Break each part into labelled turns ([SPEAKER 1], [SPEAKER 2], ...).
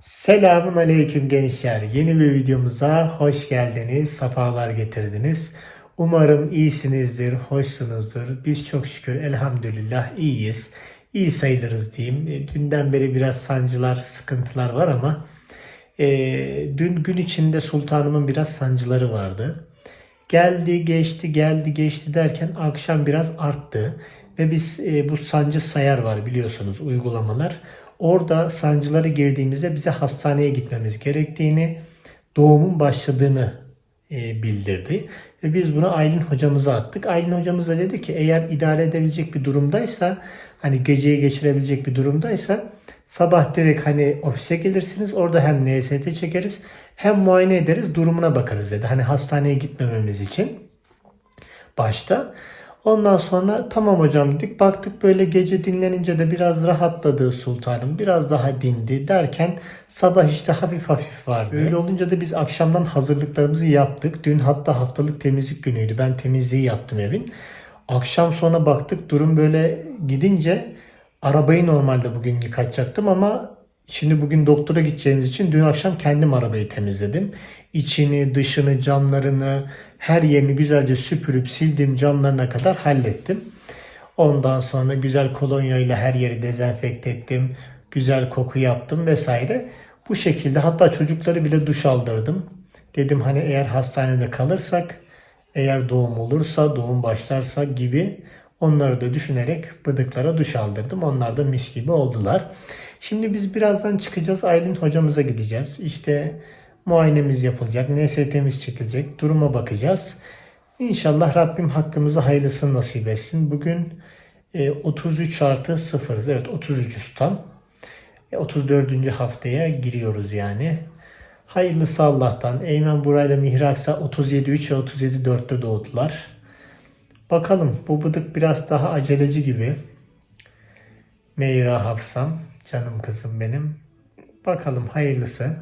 [SPEAKER 1] Selamun aleyküm gençler. Yeni bir videomuza hoş geldiniz, sefalar getirdiniz. Umarım iyisinizdir, hoşsunuzdur. Biz çok şükür elhamdülillah iyiyiz. İyi sayılırız diyeyim. E, Dünden beri biraz sancılar, sıkıntılar var ama e, dün gün içinde sultanımın biraz sancıları vardı. Geldi geçti geldi geçti derken akşam biraz arttı. Ve biz e, bu sancı sayar var biliyorsunuz uygulamalar. Orada sancıları girdiğimizde bize hastaneye gitmemiz gerektiğini, doğumun başladığını e, bildirdi. Ve biz bunu Aylin hocamıza attık. Aylin hocamız da dedi ki eğer idare edebilecek bir durumdaysa hani geceyi geçirebilecek bir durumdaysa sabah direkt hani ofise gelirsiniz. Orada hem NST çekeriz hem muayene ederiz durumuna bakarız dedi. Hani hastaneye gitmememiz için başta. Ondan sonra tamam hocam dedik. Baktık böyle gece dinlenince de biraz rahatladı sultanım. Biraz daha dindi derken sabah işte hafif hafif vardı. Öyle olunca da biz akşamdan hazırlıklarımızı yaptık. Dün hatta haftalık temizlik günüydü. Ben temizliği yaptım evin. Akşam sonra baktık durum böyle gidince arabayı normalde bugün yıkatacaktım ama Şimdi bugün doktora gideceğimiz için dün akşam kendim arabayı temizledim. İçini, dışını, camlarını, her yerini güzelce süpürüp sildim camlarına kadar hallettim. Ondan sonra güzel kolonya ile her yeri dezenfekte ettim. Güzel koku yaptım vesaire. Bu şekilde hatta çocukları bile duş aldırdım. Dedim hani eğer hastanede kalırsak, eğer doğum olursa, doğum başlarsa gibi onları da düşünerek bıdıklara duş aldırdım. Onlar da mis gibi oldular. Şimdi biz birazdan çıkacağız. Aylin hocamıza gideceğiz. İşte muayenemiz yapılacak. NST'miz çekilecek. Duruma bakacağız. İnşallah Rabbim hakkımızı hayırlısını nasip etsin. Bugün e, 33 artı 0'ız. Evet 33'üz tam. E, 34. haftaya giriyoruz yani. Hayırlısı Allah'tan. Eymen Burayla Mihraksa 37 3 ve 37 4'te doğdular. Bakalım bu bıdık biraz daha aceleci gibi. Meyra Hafsam. Canım kızım benim. Bakalım hayırlısı.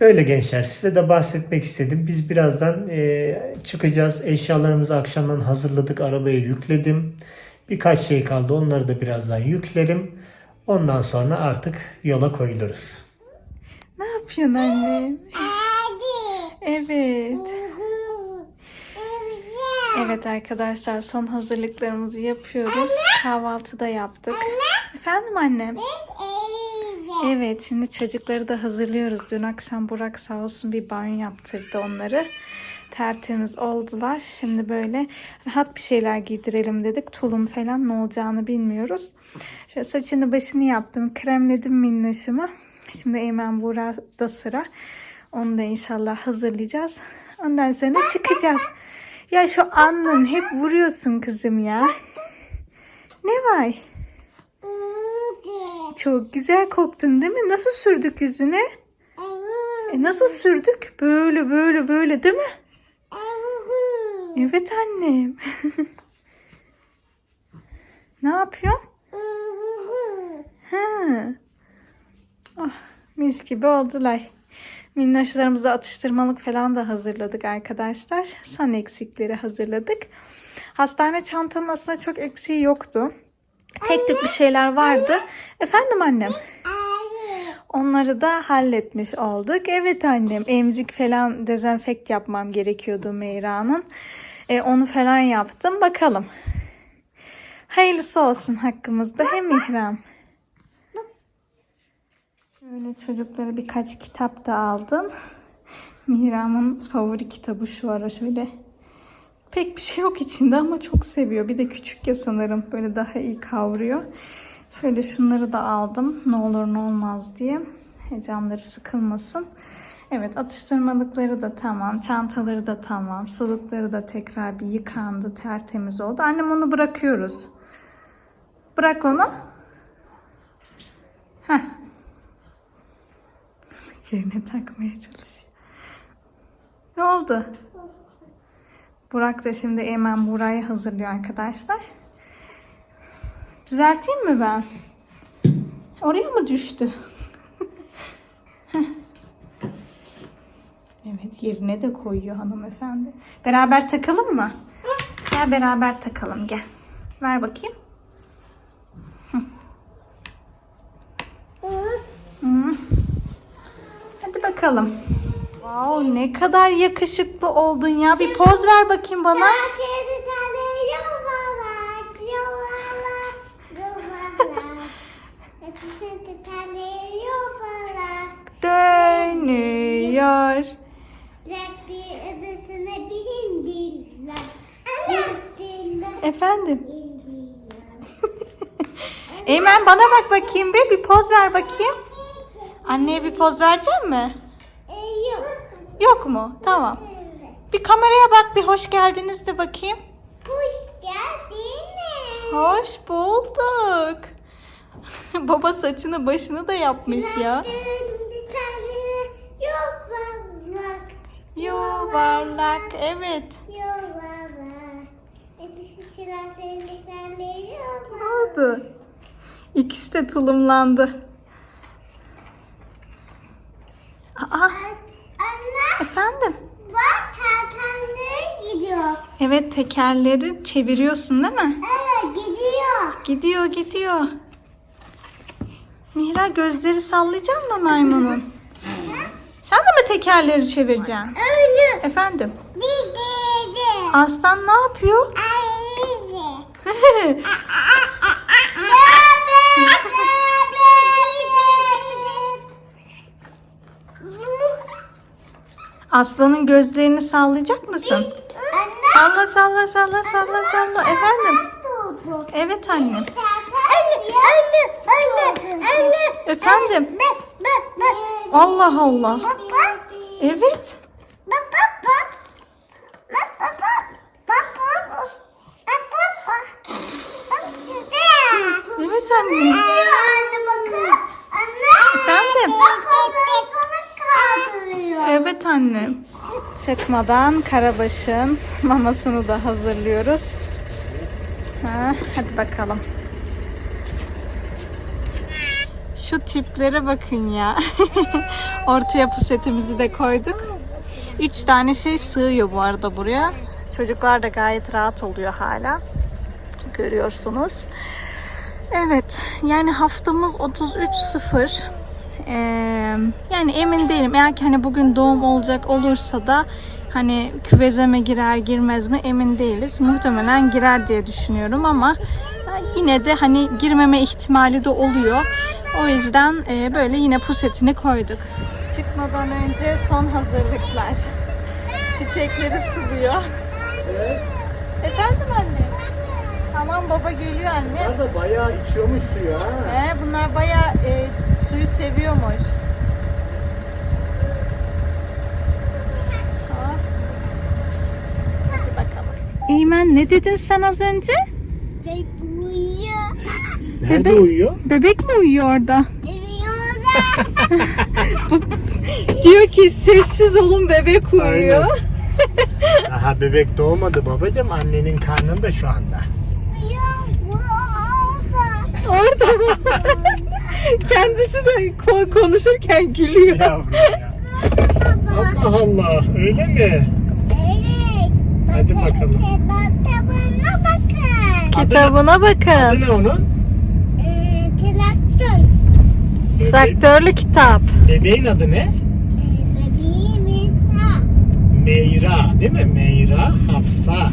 [SPEAKER 1] Böyle gençler size de bahsetmek istedim. Biz birazdan e, çıkacağız. Eşyalarımızı akşamdan hazırladık. Arabaya yükledim. Birkaç şey kaldı. Onları da birazdan yüklerim. Ondan sonra artık yola koyuluruz.
[SPEAKER 2] Ne yapıyorsun annem? Evet. Evet arkadaşlar son hazırlıklarımızı yapıyoruz. Kahvaltı da yaptık. Efendim annem? Evet şimdi çocukları da hazırlıyoruz. Dün akşam Burak sağ olsun bir banyo yaptırdı onları. Tertemiz oldular. Şimdi böyle rahat bir şeyler giydirelim dedik. Tulum falan ne olacağını bilmiyoruz. Şöyle saçını başını yaptım. Kremledim minnoşumu. Şimdi Eymen Burak'da sıra. Onu da inşallah hazırlayacağız. Ondan sonra çıkacağız. Ya şu alnın hep vuruyorsun kızım ya. Ne var? Çok güzel koktun değil mi? Nasıl sürdük yüzüne? E nasıl sürdük? Böyle böyle böyle değil mi? Evet annem. ne yapıyorsun? Ha. Oh, mis gibi oldular. Minnoşlarımıza atıştırmalık falan da hazırladık arkadaşlar. San eksikleri hazırladık. Hastane çantanın aslında çok eksiği yoktu. Tek tük bir şeyler vardı. Efendim annem? Onları da halletmiş olduk. Evet annem emzik falan dezenfekt yapmam gerekiyordu Meyra'nın. E, onu falan yaptım. Bakalım. Hayırlısı olsun hakkımızda. Hem İhram. Böyle çocuklara birkaç kitap da aldım. Mihram'ın favori kitabı şu ara şöyle. Pek bir şey yok içinde ama çok seviyor. Bir de küçük ya sanırım. Böyle daha iyi kavruyor. Şöyle şunları da aldım. Ne olur ne olmaz diye. Canları sıkılmasın. Evet atıştırmalıkları da tamam. Çantaları da tamam. Sulukları da tekrar bir yıkandı. Tertemiz oldu. Annem onu bırakıyoruz. Bırak onu. Heh. Yerine takmaya çalışıyor. Ne oldu? Burak da şimdi Eymen Buray'ı hazırlıyor arkadaşlar. Düzelteyim mi ben? Oraya mı düştü? Evet yerine de koyuyor hanımefendi. Beraber takalım mı? Gel beraber takalım gel. Ver bakayım. Hı. bakalım. Wow, ne kadar yakışıklı oldun ya. Bir poz ver bakayım bana. Dönüyor. Efendim. Eymen bana bak bakayım bir. Bir poz ver bakayım. Anneye bir poz verecek mi? Yok mu? Tamam. Bir kameraya bak bir hoş geldiniz de bakayım. Hoş bulduk. Baba saçını başını da yapmış ya. Yuvarlak evet. Ne oldu? İkisi de tulumlandı. Aa,
[SPEAKER 3] Anne
[SPEAKER 2] efendim.
[SPEAKER 3] bak kertenkele gidiyor.
[SPEAKER 2] Evet tekerleri çeviriyorsun değil mi?
[SPEAKER 3] Evet gidiyor.
[SPEAKER 2] Gidiyor gidiyor. Mihra gözleri sallayacak mı maymunun? Sen de mi tekerleri çevireceksin?
[SPEAKER 3] Öyle.
[SPEAKER 2] Efendim?
[SPEAKER 3] Gidedi.
[SPEAKER 2] Aslan ne yapıyor? Aslanın gözlerini sallayacak mısın? Salla salla salla salla salla. Efendim? Evet annem.
[SPEAKER 3] Anne, anne, anne.
[SPEAKER 2] Efendim? Allah Allah. Evet. Evet anne.
[SPEAKER 3] Anne bakın. Anne.
[SPEAKER 2] Efendim? Evet annem. Çıkmadan Karabaş'ın mamasını da hazırlıyoruz. Ha, hadi bakalım. Şu tiplere bakın ya. Ortaya pusetimizi de koyduk. Üç tane şey sığıyor bu arada buraya. Çocuklar da gayet rahat oluyor hala. Görüyorsunuz. Evet, yani haftamız 33.0. Ee, yani emin değilim. Eğer ki hani bugün doğum olacak olursa da hani küveze mi girer girmez mi emin değiliz. Muhtemelen girer diye düşünüyorum ama ya yine de hani girmeme ihtimali de oluyor. O yüzden e, böyle yine pusetini koyduk. Çıkmadan önce son hazırlıklar. Çiçekleri suluyor. Efendim anne? Tamam baba geliyor anne.
[SPEAKER 1] Bunlar da bayağı içiyormuş suyu ha.
[SPEAKER 2] He, bunlar bayağı e, suyu seviyormuş. Tamam. Hadi bakalım. Eymen ne dedin sen az önce?
[SPEAKER 3] Bek uyuyor.
[SPEAKER 1] Nerede uyuyor?
[SPEAKER 2] Bebek mi uyuyor orada?
[SPEAKER 3] Uyuyor.
[SPEAKER 2] Diyor ki sessiz olun bebek uyuyor.
[SPEAKER 1] Aynen. Aha bebek doğmadı babacığım. Annenin karnında şu anda.
[SPEAKER 2] Orada? Kendisi de ko- konuşurken gülüyor.
[SPEAKER 1] Yavrum ya. Allah Allah öyle mi?
[SPEAKER 3] Evet.
[SPEAKER 1] Hadi bakalım.
[SPEAKER 3] Kitabına bakın.
[SPEAKER 2] Kitabına
[SPEAKER 1] Adı
[SPEAKER 2] bakın.
[SPEAKER 1] ne onun?
[SPEAKER 3] Ee, traktör.
[SPEAKER 1] Bebe-
[SPEAKER 2] Traktörlü kitap.
[SPEAKER 1] bebeğin adı ne?
[SPEAKER 3] Ee, bebeğim İsa.
[SPEAKER 1] Meyra değil mi? Meyra Hafsa.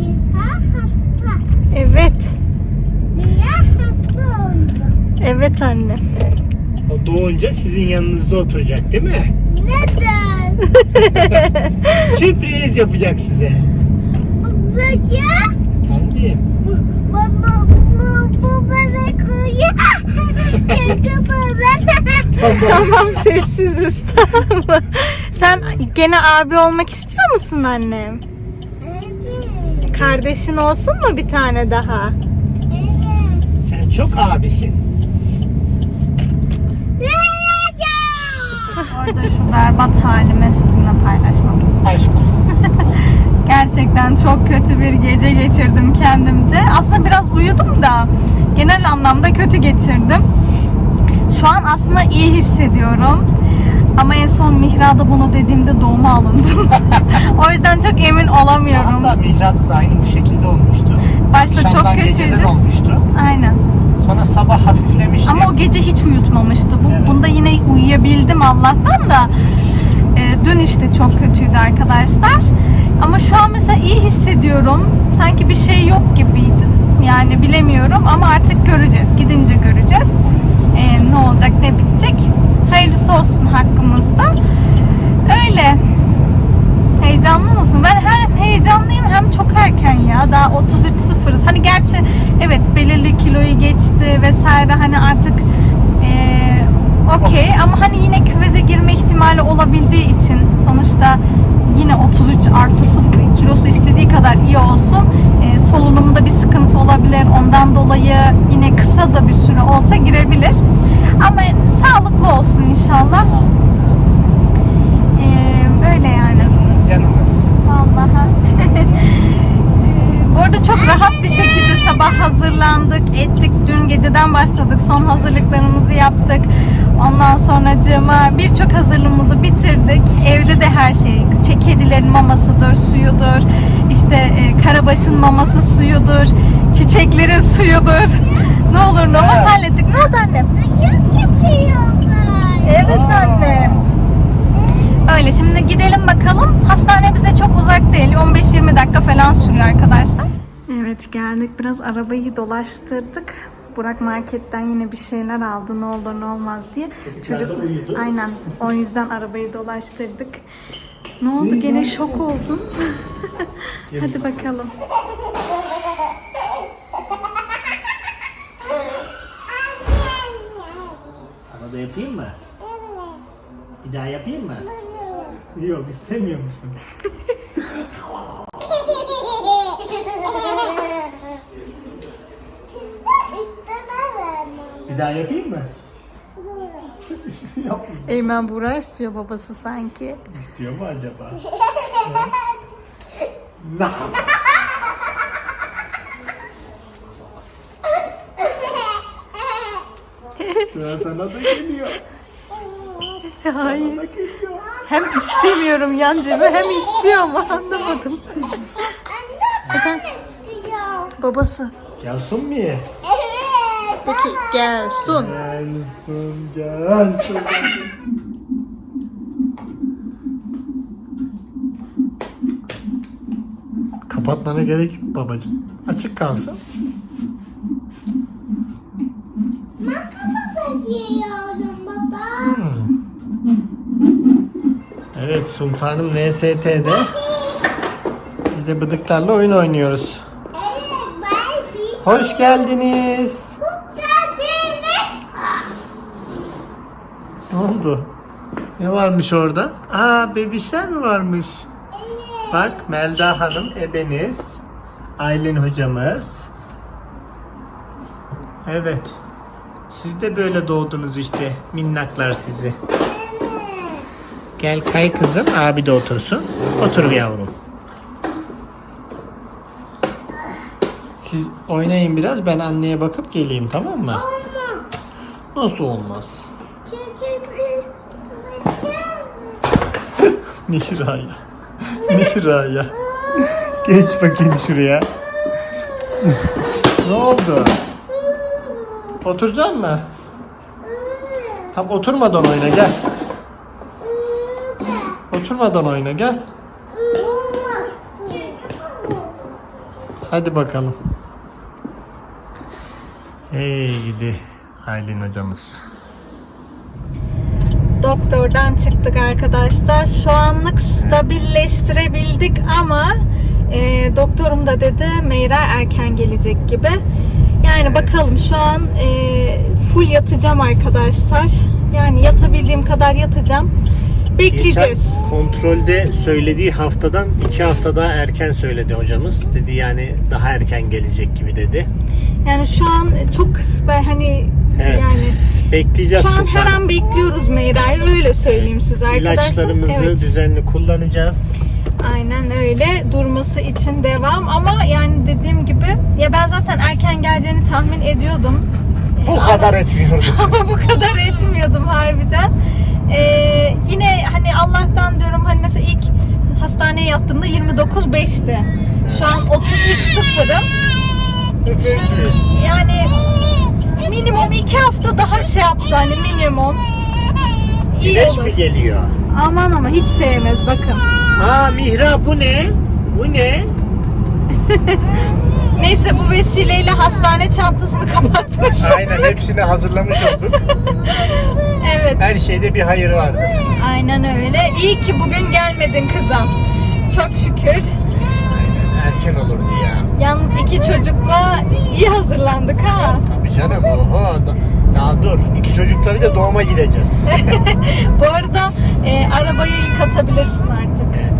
[SPEAKER 3] İsa hasta.
[SPEAKER 2] Evet.
[SPEAKER 3] Niye hasta oldu?
[SPEAKER 2] Evet anne.
[SPEAKER 1] O doğunca sizin yanınızda oturacak değil mi?
[SPEAKER 3] Neden?
[SPEAKER 1] Sürpriz yapacak size.
[SPEAKER 3] Babacığım.
[SPEAKER 1] Efendim.
[SPEAKER 3] Baba bu, bu bebek uyuyor. Sesi bana.
[SPEAKER 2] Tamam sessiziz tamam. Sen gene abi olmak istiyor musun annem?
[SPEAKER 3] Evet.
[SPEAKER 2] Kardeşin olsun mu bir tane daha?
[SPEAKER 3] Evet.
[SPEAKER 1] Sen çok abisin.
[SPEAKER 2] Orada şu berbat halime sizinle paylaşmak istedim.
[SPEAKER 1] Aşk olsun.
[SPEAKER 2] Gerçekten çok kötü bir gece geçirdim kendimce. Aslında biraz uyudum da genel anlamda kötü geçirdim. Şu an aslında iyi hissediyorum. Ama en son Mihra'da bunu dediğimde doğuma alındım. o yüzden çok emin olamıyorum.
[SPEAKER 1] Hatta Mihrat'ta da aynı bu şekilde olmuştu.
[SPEAKER 2] Başta çok
[SPEAKER 1] Akşamdan
[SPEAKER 2] kötüydü.
[SPEAKER 1] geceden olmuştu.
[SPEAKER 2] Aynen.
[SPEAKER 1] Sonra sabah hafiflemişti.
[SPEAKER 2] Ama o gece hiç uyutmamıştı. Bu,
[SPEAKER 1] Evet.
[SPEAKER 2] Bunda yine uyuyabildim Allah'tan da E, dün işte çok kötüydü arkadaşlar. Ama şu an mesela iyi hissediyorum. Sanki bir şey yok gibiydi. Yani bilemiyorum ama artık göreceğiz. Gidince göreceğiz. E, ne olacak ne bitecek. Hayırlısı olsun hakkımızda. Öyle. Heyecanlı mısın? Ben hem heyecanlıyım hem çok erken ya. Daha 33 sıfırız. Hani gerçi evet belirli kiloyu geçti vesaire hani artık eee okey ama hani yine küveze girme ihtimali olabildiği için sonuçta yine 33 artı 0 kilosu istediği kadar iyi olsun. Eee solunumda bir sıkıntı olabilir. Ondan dolayı yine kısa da bir süre olsa girebilir. Ama sağlıklı olsun inşallah. Eee öyle yani.
[SPEAKER 1] Canımız.
[SPEAKER 2] Vallahi. Bu arada çok rahat bir şekilde sabah hazırlandık, ettik. Dün geceden başladık. Son hazırlıklarımızı yaptık. Ondan sonracığıma birçok hazırlığımızı bitirdik. Evde de her şey. Kedilerin mamasıdır, suyudur. İşte e, karabaşın maması suyudur. Çiçeklerin suyudur. Ne olur ne olmaz hallettik. Ne oldu annem?
[SPEAKER 3] Işık yapıyorlar.
[SPEAKER 2] Evet annem. Öyle şimdi gidelim bakalım. Hastane bize çok uzak değil. 15-20 dakika falan sürüyor arkadaşlar. Evet geldik biraz arabayı dolaştırdık. Burak marketten yine bir şeyler aldı ne olur ne olmaz diye.
[SPEAKER 1] Uyudu.
[SPEAKER 2] Aynen o yüzden arabayı dolaştırdık. Ne oldu gene şok oldun. Hadi bakalım.
[SPEAKER 1] Sana da yapayım mı? Bir daha yapayım mı? Yok istemiyor musun? Bir daha yapayım mı? Yapmayayım.
[SPEAKER 2] Eymen Burak istiyor babası sanki.
[SPEAKER 1] İstiyor mu acaba? Na. Sıra sana da geliyor.
[SPEAKER 2] Hayır.
[SPEAKER 1] Sana geliyor.
[SPEAKER 2] Hem istemiyorum yan cebe hem istiyor mu anlamadım. Efendim? Babası.
[SPEAKER 1] Gelsin mi?
[SPEAKER 2] Peki gelsin.
[SPEAKER 1] Gelsin gelsin. Kapatmana gerek yok babacığım. Açık kalsın. Hmm. Evet sultanım NST'de biz de bıdıklarla oyun oynuyoruz. Hoş geldiniz. Ne oldu? Ne varmış orada? Aa bebişler mi varmış? Bak Melda Hanım ebeniz. Aylin hocamız. Evet. Siz de böyle doğdunuz işte. Minnaklar sizi. Gel kay kızım. Abi de otursun. Otur yavrum. Siz oynayın biraz. Ben anneye bakıp geleyim tamam mı? Nasıl olmaz? Nişraya. Nişraya. Geç bakayım şuraya. ne oldu? Oturacak mı? Tam oturmadan oyna gel. Oturmadan oyna gel. Hadi bakalım. Hey gidi Aylin hocamız.
[SPEAKER 2] Doktordan çıktık arkadaşlar. Şu anlık stabilleştirebildik ama e, doktorum da dedi Meyra erken gelecek gibi. Yani bakalım şu an e, full yatacağım arkadaşlar. Yani yatabildiğim kadar yatacağım. Bekleyeceğiz.
[SPEAKER 1] Geçen kontrolde söylediği haftadan iki hafta daha erken söyledi hocamız. Dedi yani daha erken gelecek gibi dedi.
[SPEAKER 2] Yani şu an çok ben hani
[SPEAKER 1] Evet.
[SPEAKER 2] yani
[SPEAKER 1] Bekleyeceğiz
[SPEAKER 2] şu an her
[SPEAKER 1] sultanım.
[SPEAKER 2] an bekliyoruz Meyra'yı öyle söyleyeyim size arkadaşlar.
[SPEAKER 1] İlaçlarımızı
[SPEAKER 2] Evet.
[SPEAKER 1] düzenli kullanacağız.
[SPEAKER 2] Aynen öyle durması için devam ama yani dediğim gibi ya ben zaten erken geleceğini tahmin ediyordum.
[SPEAKER 1] Bu kadar etmiyorduk.
[SPEAKER 2] ama bu kadar etmiyordum harbiden. Ee, yine hani Allah'tan diyorum hani mesela ilk hastaneye yattığımda 29.5'ti. Şu an 33 sıfırım. Yani minimum iki hafta daha şey yapsa hani minimum. iyi
[SPEAKER 1] Güneş
[SPEAKER 2] olur.
[SPEAKER 1] mi geliyor?
[SPEAKER 2] Aman ama hiç sevmez bakın.
[SPEAKER 1] Aa Mihra bu ne? Bu ne?
[SPEAKER 2] Neyse bu vesileyle hastane çantasını kapatmış.
[SPEAKER 1] Aynen hepsini hazırlamış olduk.
[SPEAKER 2] evet.
[SPEAKER 1] Her şeyde bir hayır vardır.
[SPEAKER 2] Aynen öyle. İyi ki bugün gelmedin kızım. Çok şükür.
[SPEAKER 1] Aynen erken olurdu ya.
[SPEAKER 2] Yalnız iki çocukla iyi hazırlandık ha.
[SPEAKER 1] Tabii canım oho da- daha dur. İki çocukla bir de doğuma gideceğiz.
[SPEAKER 2] Bu arada e, arabayı yıkatabilirsin artık.
[SPEAKER 1] evet.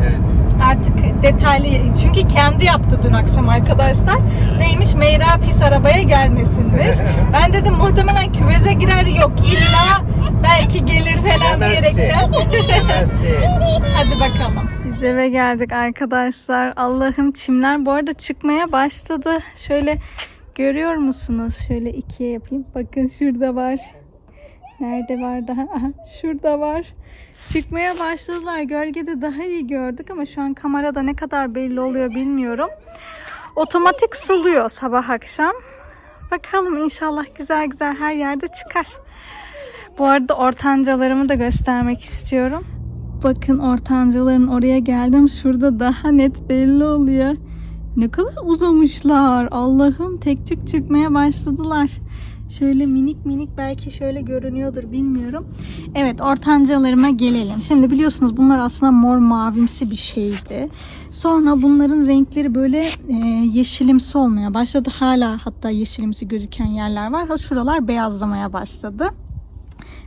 [SPEAKER 2] Artık detaylı çünkü kendi yaptı dün akşam arkadaşlar. Neymiş Meyra pis arabaya gelmesinmiş. Ben dedim muhtemelen küveze girer yok illa belki gelir falan
[SPEAKER 1] Bilemezsin.
[SPEAKER 2] diyerekten.
[SPEAKER 1] Bilemezsin.
[SPEAKER 2] Hadi bakalım. Biz eve geldik arkadaşlar. Allah'ım çimler bu arada çıkmaya başladı. Şöyle görüyor musunuz? Şöyle ikiye yapayım. Bakın şurada var. Nerede var daha? Aha, şurada var. Çıkmaya başladılar. Gölgede daha iyi gördük ama şu an kamerada ne kadar belli oluyor bilmiyorum. Otomatik suluyor sabah akşam. Bakalım inşallah güzel güzel her yerde çıkar. Bu arada ortancalarımı da göstermek istiyorum. Bakın ortancaların oraya geldim. Şurada daha net belli oluyor. Ne kadar uzamışlar. Allah'ım tek tük çıkmaya başladılar. Şöyle minik minik belki şöyle görünüyordur bilmiyorum. Evet ortancalarıma gelelim. Şimdi biliyorsunuz bunlar aslında mor mavimsi bir şeydi. Sonra bunların renkleri böyle e, yeşilimsi olmaya başladı. Hala hatta yeşilimsi gözüken yerler var. Ha şuralar beyazlamaya başladı.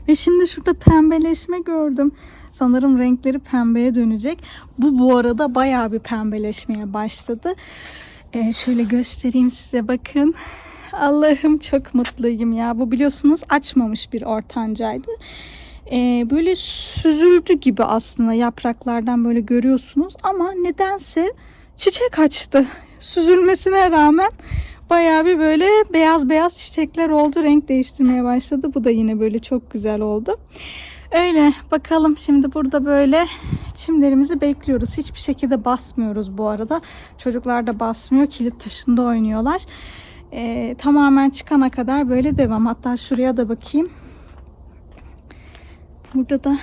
[SPEAKER 2] Ve şimdi şurada pembeleşme gördüm. Sanırım renkleri pembeye dönecek. Bu bu arada bayağı bir pembeleşmeye başladı. Ee, şöyle göstereyim size bakın. Allah'ım çok mutluyum ya. Bu biliyorsunuz açmamış bir ortancaydı. Ee, böyle süzüldü gibi aslında yapraklardan böyle görüyorsunuz. Ama nedense çiçek açtı. Süzülmesine rağmen bayağı bir böyle beyaz beyaz çiçekler oldu. Renk değiştirmeye başladı. Bu da yine böyle çok güzel oldu. Öyle bakalım şimdi burada böyle çimlerimizi bekliyoruz. Hiçbir şekilde basmıyoruz bu arada. Çocuklar da basmıyor. Kilit taşında oynuyorlar. Ee, tamamen çıkana kadar böyle devam. Hatta şuraya da bakayım. Burada da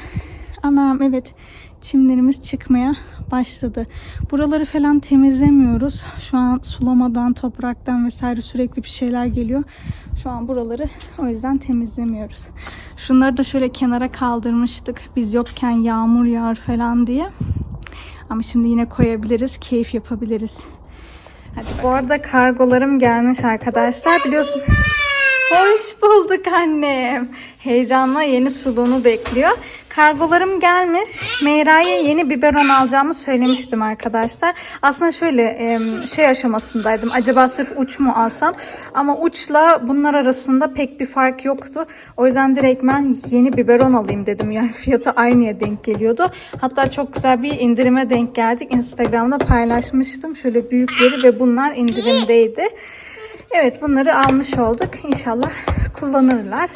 [SPEAKER 2] anam evet çimlerimiz çıkmaya başladı. Buraları falan temizlemiyoruz. Şu an sulamadan, topraktan vesaire sürekli bir şeyler geliyor. Şu an buraları o yüzden temizlemiyoruz. Şunları da şöyle kenara kaldırmıştık. Biz yokken yağmur yağar falan diye. Ama şimdi yine koyabiliriz, keyif yapabiliriz. Hadi Bu arada kargolarım gelmiş arkadaşlar. Biliyorsun. Hoş bulduk annem. Heyecanla yeni suluğunu bekliyor. Kargolarım gelmiş. Meyra'ya yeni biberon alacağımı söylemiştim arkadaşlar. Aslında şöyle şey aşamasındaydım. Acaba sırf uç mu alsam? Ama uçla bunlar arasında pek bir fark yoktu. O yüzden direktmen yeni biberon alayım dedim. Yani fiyatı aynıya denk geliyordu. Hatta çok güzel bir indirime denk geldik. Instagram'da paylaşmıştım. Şöyle büyükleri ve bunlar indirimdeydi. Evet bunları almış olduk. İnşallah kullanırlar.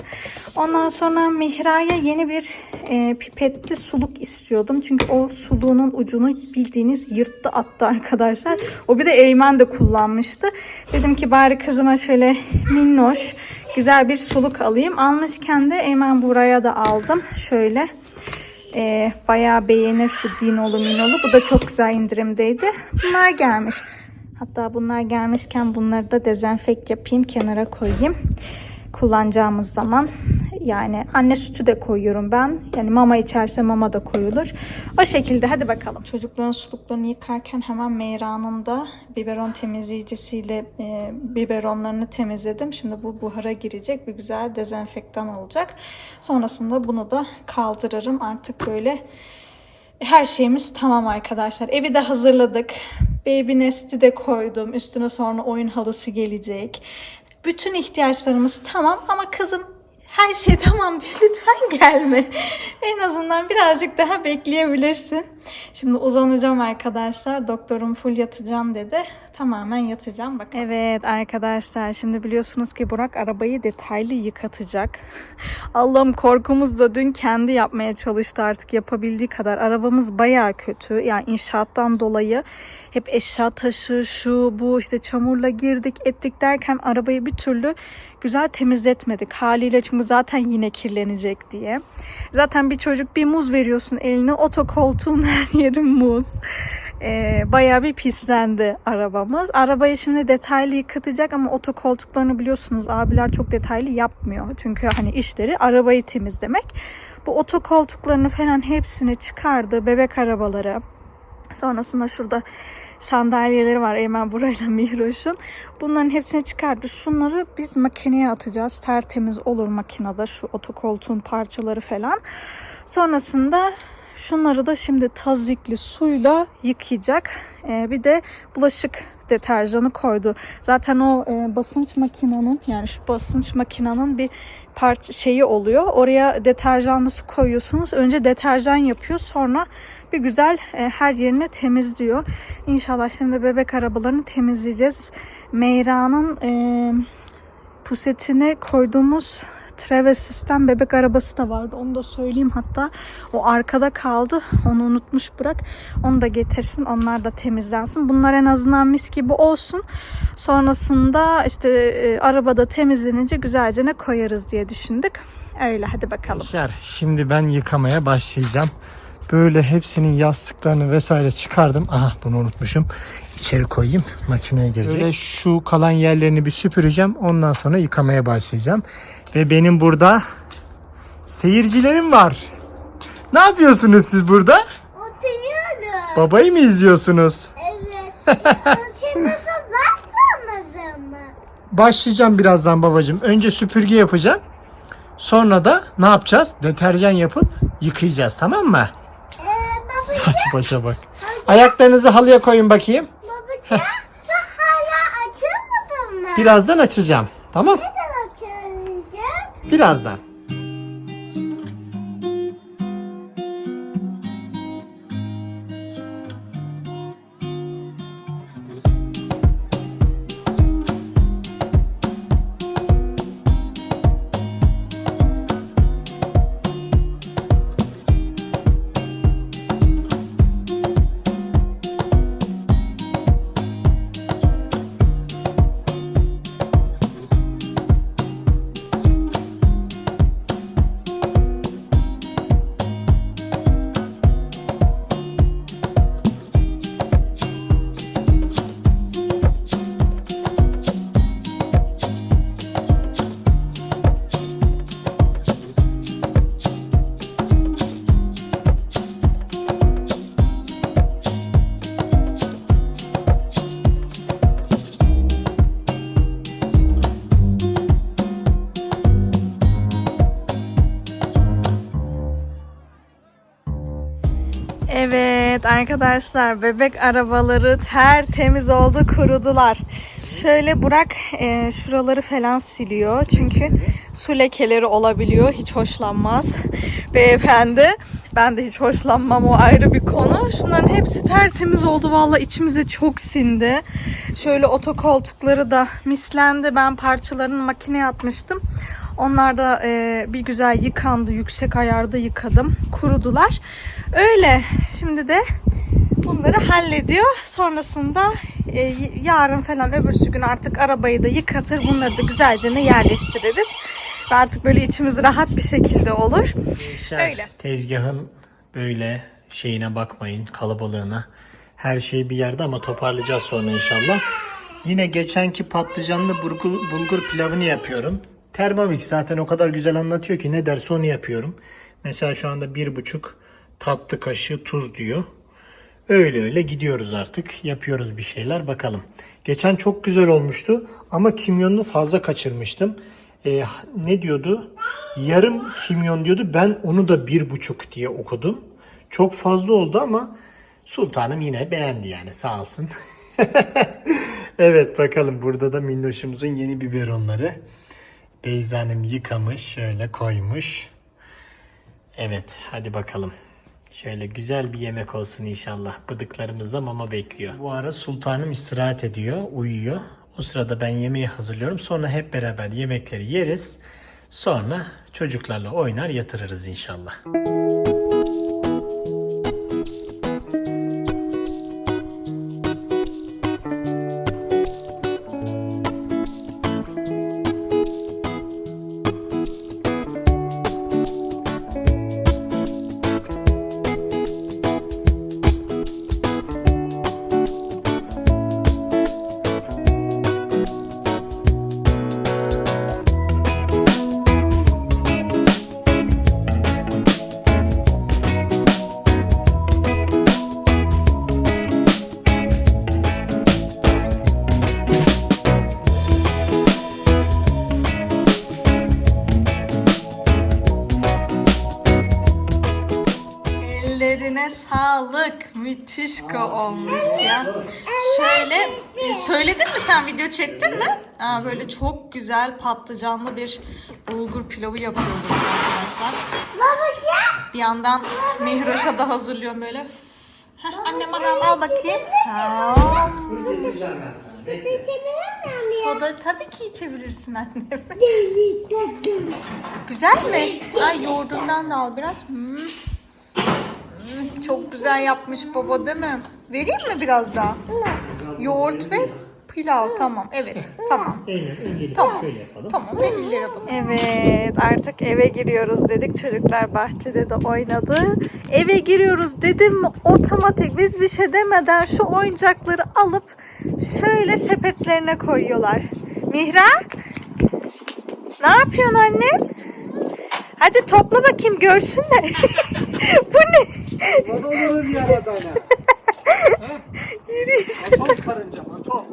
[SPEAKER 2] Ondan sonra Mihra'ya yeni bir e, pipetli suluk istiyordum. Çünkü o suluğunun ucunu bildiğiniz yırttı attı arkadaşlar. O bir de Eymen de kullanmıştı. Dedim ki bari kızıma şöyle minnoş güzel bir suluk alayım. Almışken de Eymen buraya da aldım. Şöyle e, bayağı beğenir şu dinolu minolu. Bu da çok güzel indirimdeydi. Bunlar gelmiş. Hatta bunlar gelmişken bunları da dezenfekt yapayım kenara koyayım. Kullanacağımız zaman yani anne sütü de koyuyorum ben. Yani mama içerse mama da koyulur. O şekilde hadi bakalım. Çocukların suluklarını yıkarken hemen Meyra'nın da biberon temizleyicisiyle e, biberonlarını temizledim. Şimdi bu buhara girecek. Bir güzel dezenfektan olacak. Sonrasında bunu da kaldırırım. Artık böyle her şeyimiz tamam arkadaşlar. Evi de hazırladık. Baby nesti de koydum. Üstüne sonra oyun halısı gelecek. Bütün ihtiyaçlarımız tamam ama kızım her şey tamam diyor. Lütfen gelme. En azından birazcık daha bekleyebilirsin. Şimdi uzanacağım arkadaşlar. Doktorum full yatacağım dedi. Tamamen yatacağım. Bak. Evet arkadaşlar şimdi biliyorsunuz ki Burak arabayı detaylı yıkatacak. Allah'ım korkumuz da dün kendi yapmaya çalıştı artık yapabildiği kadar. Arabamız baya kötü. Yani inşaattan dolayı hep eşya taşı şu bu işte çamurla girdik ettik derken arabayı bir türlü güzel temizletmedik. Haliyle çünkü zaten yine kirlenecek diye. Zaten bir çocuk bir muz veriyorsun eline otokoltuğun her yeri muz. Ee, bayağı bir pislendi arabamız. Arabayı şimdi detaylı yıkatacak ama otokoltuklarını biliyorsunuz abiler çok detaylı yapmıyor. Çünkü hani işleri arabayı temizlemek. Bu otokoltuklarını falan hepsini çıkardı. Bebek arabaları. Sonrasında şurada sandalyeleri var Eymen burayla Mihroş'un. Bunların hepsini çıkardı. Şunları biz makineye atacağız. Tertemiz olur makinede şu otokoltuğun parçaları falan. Sonrasında şunları da şimdi tazikli suyla yıkayacak. Ee, bir de bulaşık deterjanı koydu. Zaten o e, basınç makinanın yani şu basınç makinanın bir parça şeyi oluyor. Oraya deterjanlı su koyuyorsunuz. Önce deterjan yapıyor sonra bir güzel e, her yerini temizliyor. İnşallah şimdi bebek arabalarını temizleyeceğiz. Meyra'nın e, pusetine koyduğumuz Travel sistem bebek arabası da vardı. Onu da söyleyeyim hatta. O arkada kaldı. Onu unutmuş bırak. Onu da getirsin. Onlar da temizlensin. Bunlar en azından mis gibi olsun. Sonrasında işte e, arabada temizlenince güzelce ne koyarız diye düşündük. Öyle hadi bakalım.
[SPEAKER 1] Arkadaşlar şimdi ben yıkamaya başlayacağım. Böyle hepsinin yastıklarını vesaire çıkardım. Aha bunu unutmuşum. İçeri koyayım makineye girecek. Böyle şu kalan yerlerini bir süpüreceğim. Ondan sonra yıkamaya başlayacağım. Ve benim burada seyircilerim var. Ne yapıyorsunuz siz burada?
[SPEAKER 3] Oturuyorum.
[SPEAKER 1] Babayı mı izliyorsunuz?
[SPEAKER 3] Evet. Mı?
[SPEAKER 1] Başlayacağım birazdan babacığım. Önce süpürge yapacağım. Sonra da ne yapacağız? Deterjan yapıp yıkayacağız tamam mı?
[SPEAKER 3] Ee, babacığım,
[SPEAKER 1] Saç başa bak. Ayaklarınızı halıya koyun bakayım.
[SPEAKER 3] babacığım sen hala açılmadın mı?
[SPEAKER 1] Birazdan açacağım. Tamam?
[SPEAKER 3] Neden açılmayacak?
[SPEAKER 1] Birazdan.
[SPEAKER 2] Evet arkadaşlar bebek arabaları tertemiz oldu kurudular. Şöyle Burak e, şuraları falan siliyor. Çünkü su lekeleri olabiliyor. Hiç hoşlanmaz. Beyefendi ben de hiç hoşlanmam o ayrı bir konu. Şunların hepsi tertemiz oldu. Valla içimize çok sindi. Şöyle otokoltukları da mislendi. Ben parçalarını makineye atmıştım. Onlar da e, bir güzel yıkandı. Yüksek ayarda yıkadım. Kurudular. Öyle. Şimdi de bunları hallediyor. Sonrasında e, yarın falan öbürsü gün artık arabayı da yıkatır. Bunları da güzelce ne yerleştiririz. Ve artık böyle içimiz rahat bir şekilde olur. Öyle.
[SPEAKER 1] Tezgahın böyle şeyine bakmayın kalabalığına. Her şey bir yerde ama toparlayacağız sonra inşallah. Yine geçenki patlıcanlı bulgur, bulgur pilavını yapıyorum. Thermomix zaten o kadar güzel anlatıyor ki ne derse onu yapıyorum. Mesela şu anda bir buçuk tatlı kaşığı tuz diyor. Öyle öyle gidiyoruz artık. Yapıyoruz bir şeyler bakalım. Geçen çok güzel olmuştu ama kimyonunu fazla kaçırmıştım. Ee, ne diyordu? Yarım kimyon diyordu. Ben onu da bir buçuk diye okudum. Çok fazla oldu ama sultanım yine beğendi yani sağ olsun. evet bakalım burada da minnoşumuzun yeni biberonları. Beyza'nım yıkamış şöyle koymuş. Evet hadi bakalım. Şöyle güzel bir yemek olsun inşallah. Bıdıklarımızda mama bekliyor. Bu ara sultanım istirahat ediyor, uyuyor. O sırada ben yemeği hazırlıyorum. Sonra hep beraber yemekleri yeriz. Sonra çocuklarla oynar yatırırız inşallah.
[SPEAKER 2] Sağlık. Müthiş ko olmuş ya. Şöyle e, söyledin mi sen video çektin mi? Aa, böyle çok güzel patlıcanlı bir bulgur pilavı yapıyoruz arkadaşlar. Bir yandan Mihroş'a da hazırlıyorum böyle. Heh, annem anam al bakayım.
[SPEAKER 3] Geçebilir miyim?
[SPEAKER 2] soda tabii ki içebilirsin annem. Güzel mi? Ay yoğurdundan da al biraz. Hmm. Çok güzel yapmış baba değil mi? Vereyim mi biraz daha? Yoğurt ve pilav tamam. Evet tamam. Tamam.
[SPEAKER 1] şöyle yapalım.
[SPEAKER 2] Tamam ve elleri yapalım. Evet artık eve giriyoruz dedik. Çocuklar bahçede de oynadı. Eve giriyoruz dedim otomatik biz bir şey demeden şu oyuncakları alıp şöyle sepetlerine koyuyorlar. Mihra ne yapıyorsun annem? Hadi topla bakayım görsünler. Bu ne?
[SPEAKER 1] Babaların yaradana.
[SPEAKER 2] Yürüyüş.
[SPEAKER 1] Atom karıncam atom.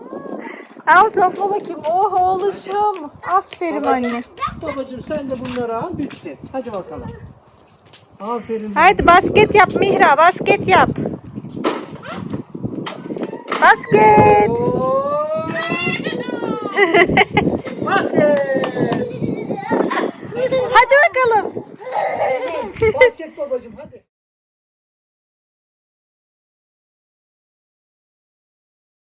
[SPEAKER 2] Al topla bakayım. Oh oğluşum. Aferin anne.
[SPEAKER 1] Babacım sen de bunları al bitsin. Hadi bakalım. Aferin.
[SPEAKER 2] Haydi basket yap Mihra, basket yap. Basket.
[SPEAKER 1] Basket.
[SPEAKER 2] Hadi bakalım.
[SPEAKER 1] Basket babacım hadi.